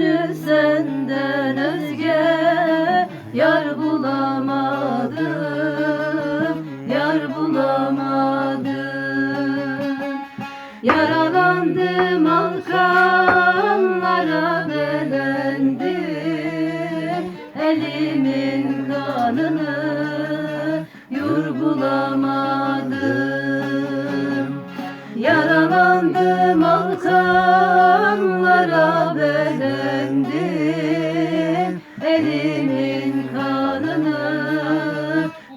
gönül senden özge Yar bulamadım, yar bulamadım. Yaralandım alkanlara belendim Elimin kanını yur bulamadım. Yaralandım alkanlara belendim Elimin kanını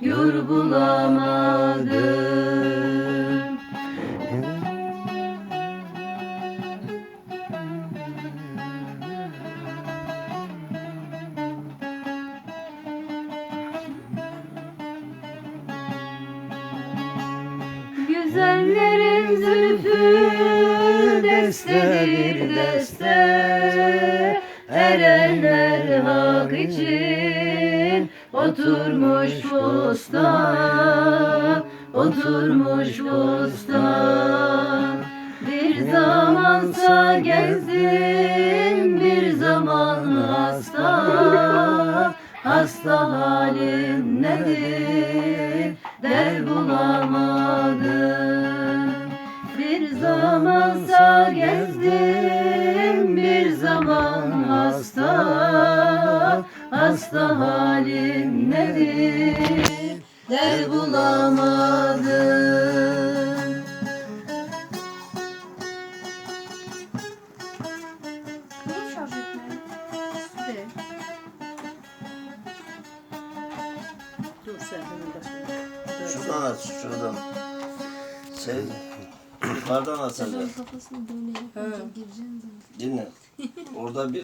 yur bulamadım. Güzellerin zülfü destedir deste Erenler hak için oturmuş posta Oturmuş posta Bir zamansa gezdim bir zaman hasta. Hasta halim nedir? Der bulamadım Bir zamansa gezdim bir zaman hasta Hasta halim nedir der bulamadım Neyi şarj etmeye? De. Dur sen hemen başla. Şuradan aç, şuradan. Şey, yukarıdan açacak. Kafasını böyle yapınca gireceğim zaten. Dinle. Orada bir